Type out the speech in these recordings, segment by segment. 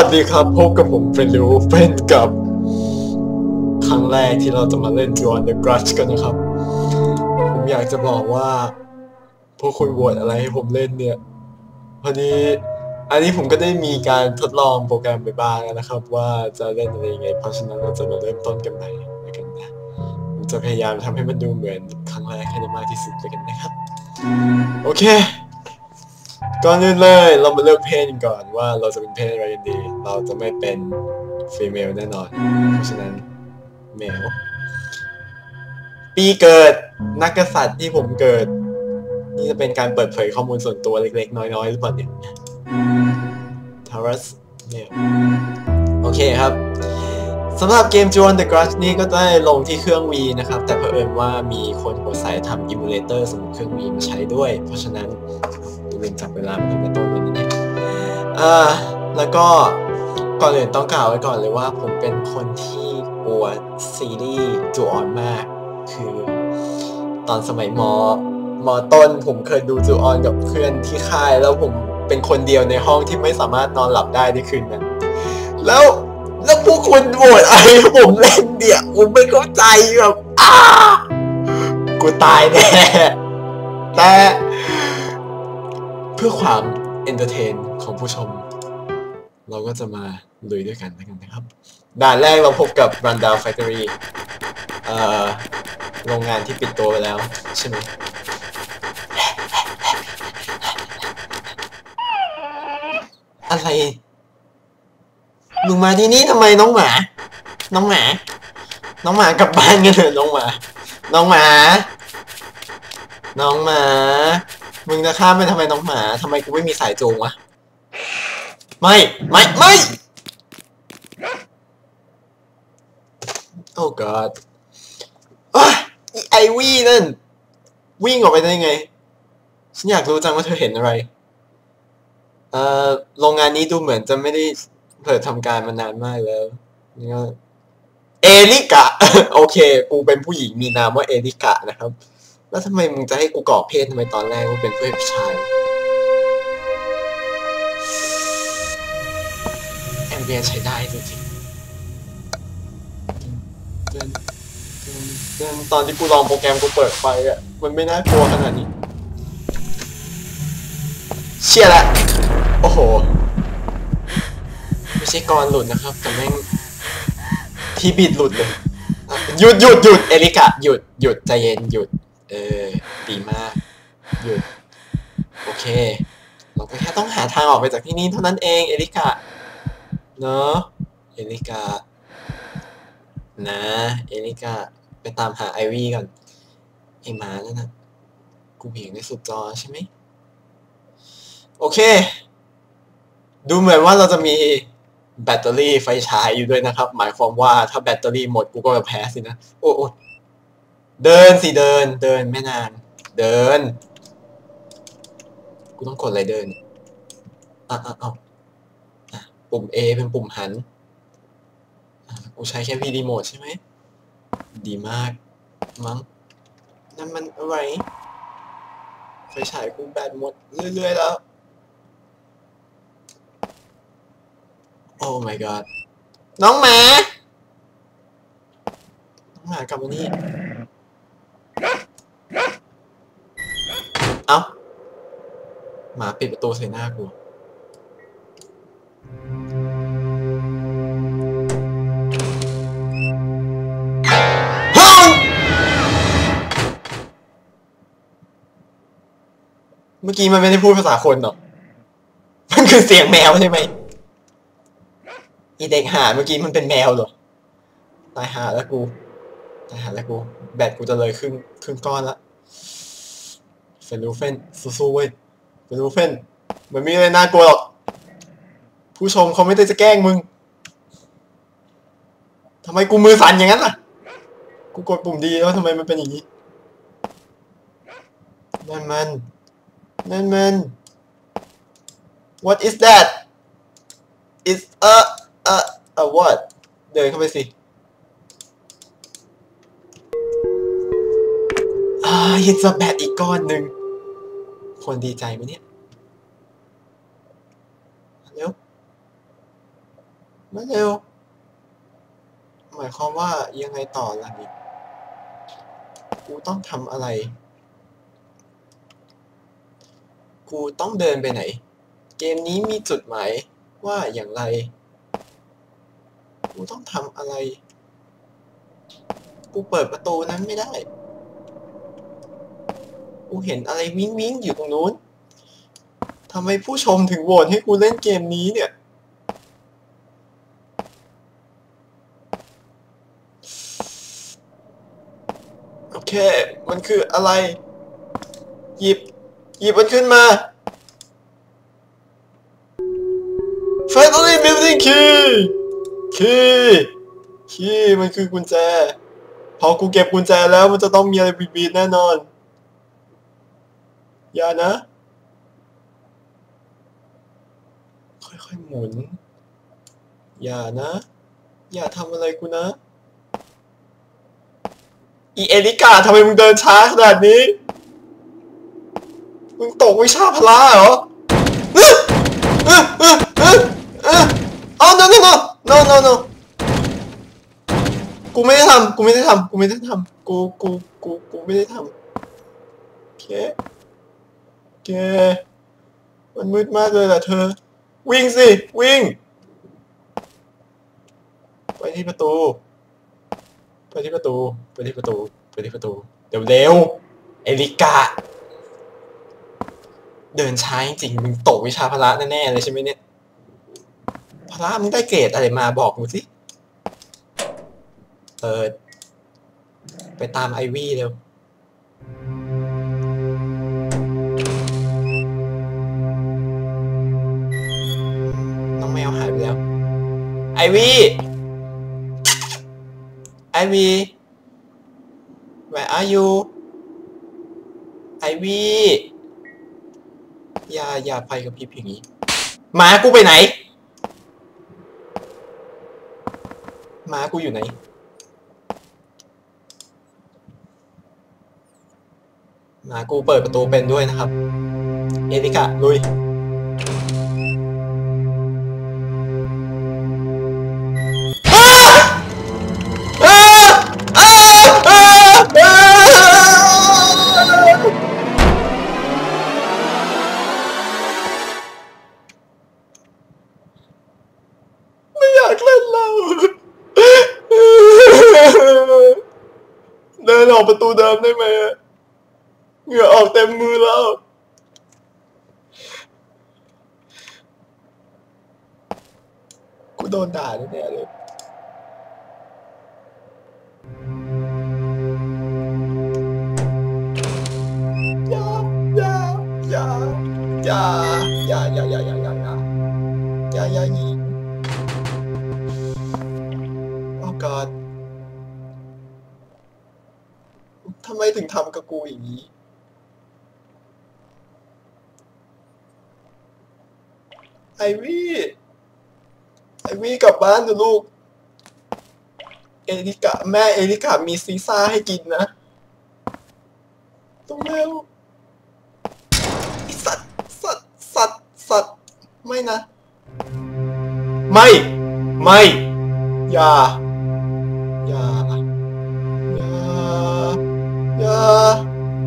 วัสดีครับ พบกับผมเฟรนดูเฟนกับ ครั้งแรกที่เราจะมาเล่น Beyond the Grudge กันนะครับ ผมอยากจะบอกว่า พวกคุณโหวตอะไรให้ผมเล่นเนี่ย พอดีอันนี้ผมก็ได้มีการทดลองโปรแกรมไปบ้างนะครับ ว่าจะเล่นอะไรยังไง เพราะฉะนั้นเราจะมาเริ่มต้นกันใหม่ด้วยกันนะผมจะพยายามทำให้มันดูเหมือนครั้งแรกให้ได้มากที่สุดเลยกันนะครับ โอเคก่อนอื่นเลยเรามาเลือกเพศกันก่อนว่าเราจะเป็นเพศอะไรกันดี เราจะไม่เป็นฟีเมลแน่นอน เพราะฉะนั้นเมลปีเกิดนักกษัตริย์ที่ผมเกิด นี่จะเป็นการเปิดเผยข้อมูลส่วนตัวเล็กๆ น้อยๆหรือเปล่าเนี่ยทารัสเมลโอเคครับสำหรับเกม j o n the Grudge นี่ก็ได้ลงที่เครื่อง V นะครับ แต่เผอิญว่ามีคนหัวใสทำ emulator สำหรับเครื่อง V มาใช้ด้วย เพราะฉะนั้นลืมจับเวลามาตั้งแต่ต้นเลยนะเนี่ยอ่าแล้วก็ ก่อนอื่นต้องกล่าวไว้ก่อนเลยว่าผมเป็นคนที่กลัวซีรีส์จูออนมาก คือตอนสมัยมมต้น ผมเคยดูจูออนกับเพื่อนที่ค่าย แล้วผมเป็นคนเดียวในห้องที่ไม่สามารถนอนหลับได้ในคืนนั้น แล้วแล้วพวกคุณโหวตอะไอ้ผมเล่นเนี่ยผมไม่เข้าใจแบบอ้ากูตายแน่แต่เพื่อความเอนเตอร์เทนของผู้ชม เราก็จะมา ลุยด้วยกันแล้วกันนะครับ ด่านแรกเราพบกับ Rundown Factory เอ่อโรงงานที่ปิดตัวไปแล้ว ใช่ไหมอะไรมึงมาที่นี่ทำไมน้องหมา น้องหมา น้องหมากลับบ้านกันเถอะน้องหมา น้องหมา น้องหมา มึงจะข้ามไปทำไมน้องหมาทำไมกูไม่มีสายจูงวะ ไม่ ไม่ ไม่ โอ้ god อ้ยอีไอวี่นั่น วิ่งออกไปได้ไง ฉันอยากรู้จังว่าเธอเห็นอะไร เอ่อโรงงานนี้ดูเหมือนจะไม่ได้เปิดทำการมานานมากแล้วนี่ก็เอลิกะ โอเค กูเป็นผู้หญิงมีนามว่าเอลิกะนะครับ แล้วทำไมมึงจะให้กูกรอกเพศทำไมตอนแรกว่าเป็นเพศผู้ชายแอมเบียใช้ได้จริง ตอนที่กูลองโปรแกรมกูเปิดไฟอะมันไม่น่ากลัวขนาดนี้ เชี่ยละโอ้โห ไม่ใช่กรหลุดนะครับแต่แม่งที่บิดหลุดเลยหยุดหยุดหยุดเอลิกะหยุดหยุดใจเย็นหยุด เออดีมาก หยุด โอเค เราก็แค่ต้องหาทางออกไปจากที่นี่เท่านั้นเองเอลิกะเนอะเอลิกะนะ เอลิกะ ไปตามหาไอวี่ก่อน ไอหมานั่นนะกูเห็นในสุดจอใช่ไหม โอเค ดูเหมือนว่าเราจะมีแบตเตอรี่ไฟฉายอยู่ด้วยนะครับ หมายความว่าถ้าแบตเตอรี่หมดกูก็จะแพ้สินะ โอ้โอเดินสิเดิน เดินไม่นาน เดิน กูต้องกดอะไรเดิน อะอะอะอะปุ่ม A เป็นปุ่มหัน กูใช้แค่ V รีโมทใช่ไหม ดีมาก มั้งนั่นมันอะไรไฟฉายกูแบตหมดเรื่อยๆแล้ว โอ้ my god น้องหมา น้องหมากลับมานี่ เอ้า หมาปิดประตูใส่หน้ากู มื่อกี้มันไม่ได้พูดภาษาคนหรอก มันคือเสียงแมวใช่ไหมอีเด็กหาเมื่อกี้มันเป็นแมวเหรอ ตายหาแล้วกู ตายหาแล้วกู แบตกูจะเลยครึ่งครึ่งก้อนละเฟนูเฟนสู้ๆเว้ยเฟนูเฟนมันมีอะไรน่ากลัวหรอก ผู้ชมเขาไม่ได้จะแกล้งมึงทำไมกูมือสั่นอย่างนั้นล่ะ กูกดปุ่มดีแล้วทำไมมันเป็นอย่างนี้นั่นมัน นั่นมัน what is that it's a a a what เดินเข้าไปสิอ่าเห็นสแบตอีกก้อนหนึ่งคนดีใจไหมเนี่ยเร็วมาเร็ว หมายความว่ายังไงต่อล่ะนี่กูต้องทำอะไร กูต้องเดินไปไหน เกมนี้มีจุดหมายว่าอย่างไร กูต้องทำอะไร กูเปิดประตูนั้นไม่ได้ กูเห็นอะไรวิ้งวิ้งอยู่ตรงนู้นทำไมผู้ชมถึงโหวตให้กูเล่นเกมนี้เนี่ย โอเค มันคืออะไร หยิบ หยิบมันขึ้นมา Finally building key key key มันคือกุญแจ พอกูเก็บกุญแจแล้วมันจะต้องมีอะไรบีบๆแน่นอน อย่านะ ค่อยๆหมุน อย่านะ อย่าทำอะไรกูนะ อีเอลิกาทำไมมึงเดินช้าขนาดนี้ มึงตกวิชาพละเหรอเออเออเออเออเอออ๋อ no no no no no no กูไม่ได้ทำกูไม่ได้ทำกูไม่ได้ทำกูกูกูกูไม่ได้ทำโอเคโอเคมันมืดมากเลยแหละเธอ วิ่งสิ วิ่ง ไปที่ประตู ไปที่ประตู ไปที่ประตู ไปที่ประตู เดี๋ยวเร็ว เอลิกา เดินช้าจริงมึงตกวิชาพละแน่ๆเลยใช่ไหมเนี่ยพละมึงได้เกรดอะไรมาบอกกูสิเปิดไปตามไอวี่เร็วน้องแมวหายไปแล้ว ไอวี่ไอวี่ where are you ไอวีอ ยาอย่าไปกับพี่อย่างนี้หมากูไปไหนหมากูอยู่ไหนหมากูเปิดประตูเป็นด้วยนะครับ เอริกะลุย นด่าแน่ๆเลยอย่าอย่าอย่าอย่าอย่าอย่าอย่าอย่าอย่าอย่าอย่าอย่ายิงโอ้ god ทำไมถึงทำกับกูอย่างนี้ไอวี่ ไอวี่กลับบ้านเถอะลูก เอริกาแม่เอริกามีซีซ่าให้กินนะต้องเร็วสัตว์สัตว์สัตว์สัตว์ไม่นะ ไม่ ไม่ อย่า อย่า อย่า อย่า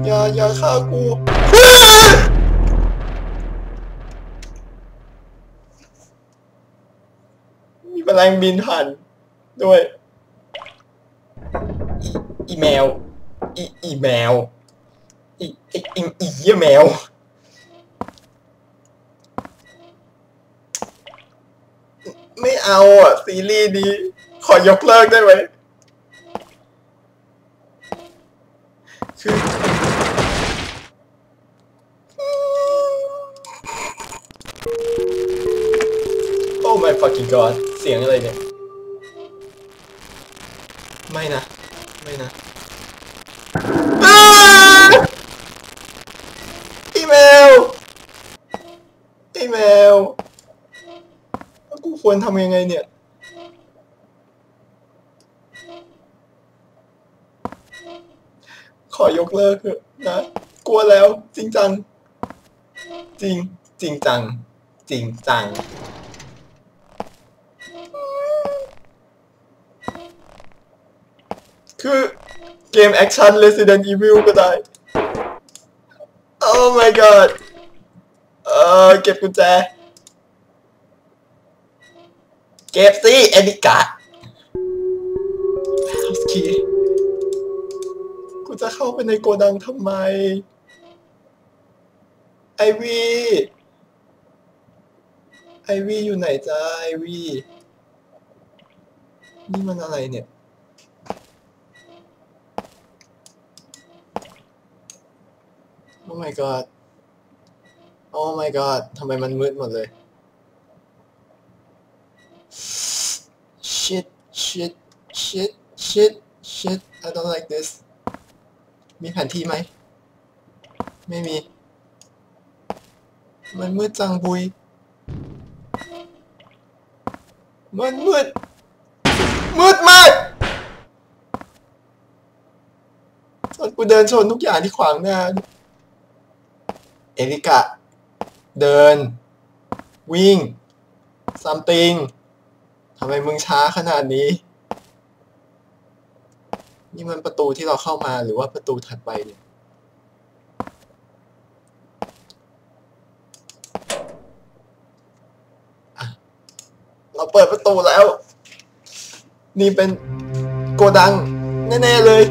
อย่าอย่าฆ่ากู แมลงบินผ่านด้วย อีแมว อีอีแมว อีอีอีอีเหี้ยแมว ไม่เอาอะ ซีรีส์นี้ ขอยกเลิกได้ไหมคือโอ้ my fucking god เสียงอะไรเนี่ย ไม่นะ ไม่นะอ้าอีเมลอีเมลแล้วกูควรทำยังไงเนี่ยขอยกเลิกเถอะนะกลัวแล้ว จริงจัง จริง จริงจัง จริงจัง คือเกมแอคชั่น Resident Evil ก็ได้ Oh my god เออเก็บกุญแจ เก็บสิเอนิกา House key กูจะเข้าไปในโกดังทำไม ไอวี ไอวีอยู่ไหนจ้าไอวี นี่มันอะไรเนี่ย Oh my god Oh my god ทำไมมันมืดหมดเลย Shit shit shit shit shit I don't like this มีแผนที่ไหม ไม่มี มันมืดจังบุย มันมืด มืดมากจนกูเดินชนทุกอย่างที่ขวางหน้า อริกะ เดิน วิ่ง something ทำไมมึงช้าขนาดนี้ นี่มันประตูที่เราเข้ามาหรือว่าประตูถัดไปเนี่ย เราเปิดประตูแล้ว นี่เป็นโกดัง แน่ ๆ เลย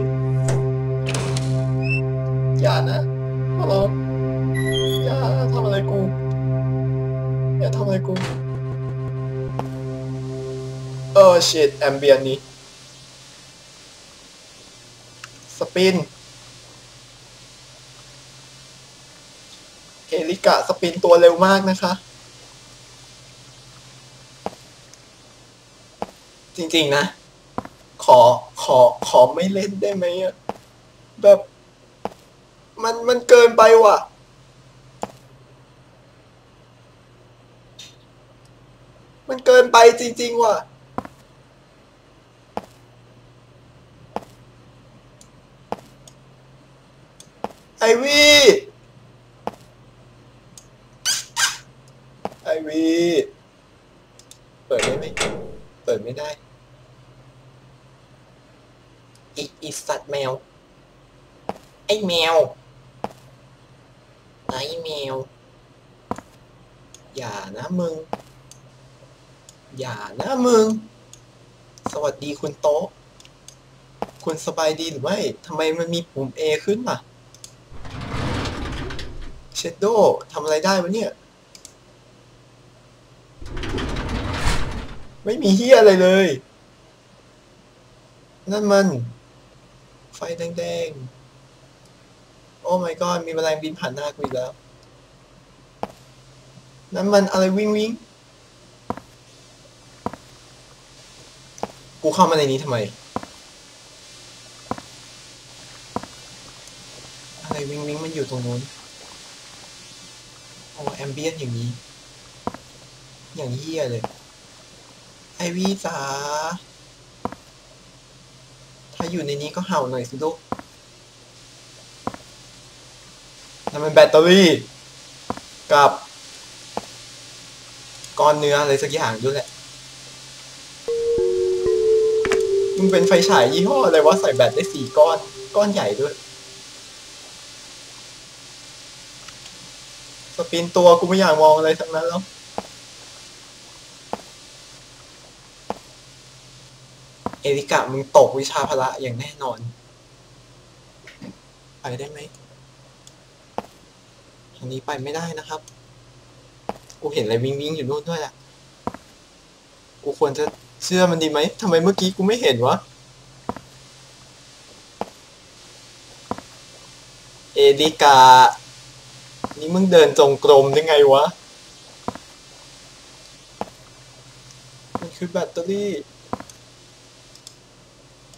ทำอะไรกู อย่าทำอะไรกู เออ shit แอมเบียนนี้ สปินเอลิกะสปินตัวเร็วมากนะคะ จริงๆนะ ขอขอขอไม่เล่นได้ไหมอะแบบ มันมันเกินไปว่ะ มันเกินไปจริง ๆ ว่ะ ไอวีไอวีเปิดได้ไหมเปิดไม่ได้ อีอีสัตว์แมว ไอแมว ไอแมว อย่านะมึง อย่านะมึง สวัสดีคุณโต๊ะ คุณสบายดีหรือไม่ทำไมมันมีปุ่ม A ขึ้นล่ะ เชดโดทำอะไรได้วะเนี่ย ไม่มีเฮียอะไรเลย นั่นมัน ไฟแดงๆ โอ้ my god มีแมลงบินผ่านหน้ากูอีกแล้ว นั่นมันอะไรวิ่งวิ่ง กูเข้ามาในนี้ทำไม อะไรวิ่งวิ่งมันอยู่ตรงนู้น โอ้แอมเบียนอย่างนี้ อย่างเฮียเลย ไอวีจ๋าถ้าอยู่ในนี้ก็เห่าหน่อยสิลูกนั่นมันแบตเตอรี่ กับ ก้อนเนื้ออะไรสักอย่างด้วยแหละ มึงเป็นไฟฉายยี่ห้ออะไรวะใส่แบตได้สี่ก้อน ก้อนใหญ่ด้วย สปินตัวกูไม่อยากมองอะไรทั้งนั้นแล้วเอริกะมึงตกวิชาพละอย่างแน่นอน ไปได้ไหมทางนี้ไปไม่ได้นะครับ กูเห็นอะไรวิ่งวิ่งอยู่นู่นด้วยแหละ กูควรจะ เชื่อมันดีไหมทำไมเมื่อกี้กูไม่เห็นวะ เอริกา นี่มึงเดินจงกรมได้ไงวะ มันคือแบตเตอรี่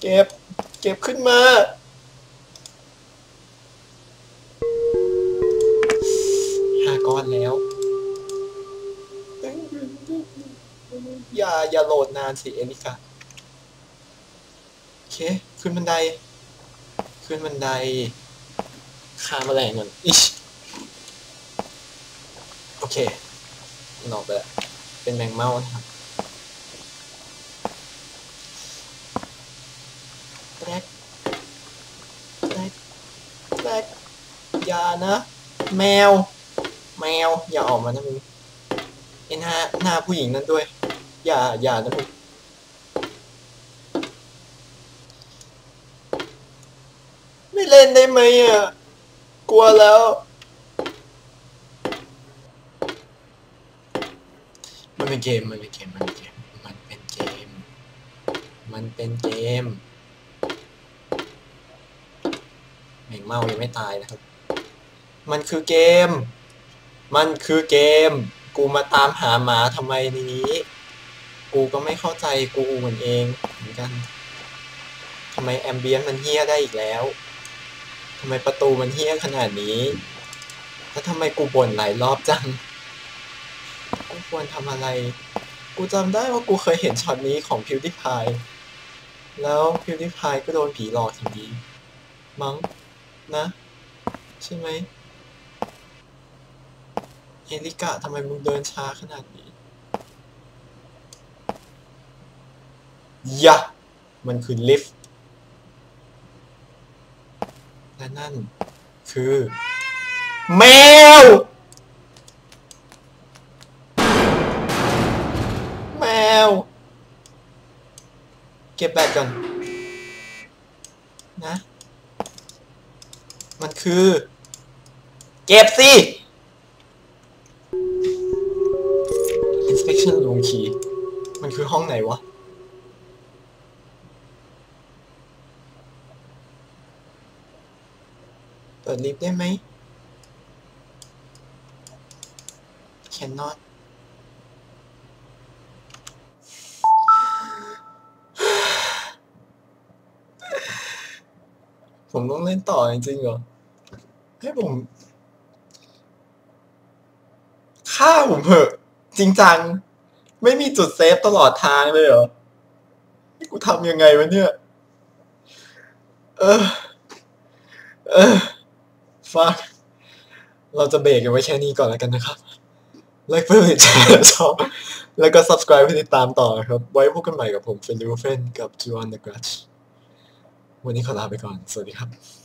เก็บ เก็บขึ้นมาห้าก้อนแล้ว อย่าโหลดนานสิเอลิกาโอเค ขึ้นบันได ขึ้นบันไดฆ่าแรลงมันอิชโอเคมันอกไปแล้วเป็นแมงเมาส์นะครับแรกแบกแบกอย่านะ แมว แมว อย่าออกมานะมึงไอ้หน้าหน้าผู้หญิงนั่นด้วย อย่าอย่านะมึงไม่เล่นได้ไหมอะ กลัวแล้ว มันเป็นเกม มันเป็นเกม มันเป็นเกม มันเป็นเกม มันเป็นเกมแมงเมายังไม่ตายนะครับ มันคือเกม มันคือเกม กูมาตามหาหมาทำไมในนี้ กูก็ไม่เข้าใจกูเหมือนเองเหมือนกันทำไมแอมเบียนมันเฮี้ยได้อีกแล้วทำไมประตูมันเฮี้ยขนาดนี้ แล้วทำไมกูบ่นหลายรอบจัง กูควรทำอะไร กูจำได้ว่ากูเคยเห็นช็อตนี้ของ PewDiePie แล้ว PewDiePie ก็โดนผีหลอกทีนี้มั้งนะ ใช่ไหมเอลิกะทำไมมึงเดินช้าขนาดนี้ ยะ มันคือลิฟต์และนั่นคือ แมว แมว เก็บแบตก่อน นะ มันคือ เก็บสิ inspection room key มันคือห้องไหนวะ ปิดลิฟต์ได้ไหม cannot ผมต้องเล่นต่อจริงๆเหรอ ให้ผม ฆ่าผมเถอะ จริงจัง ไม่มีจุดเซฟตลอดทางเลยเหรอ กูทำยังไงวะเนี่ย เออ เออ ฟักเราจะเบรกกันไว้แค่นี้ก่อนแล้วกันนะครับ ไลค์เพื่อนแชร์ชอบแล้วก็ subscribe เพื่อติดตามต่อครับ ไว้พบกันใหม่กับผมเฟนลิวเฟนกับจูออนเดอะกรัชวันนี้ขอลาไปก่อน สวัสดีครับ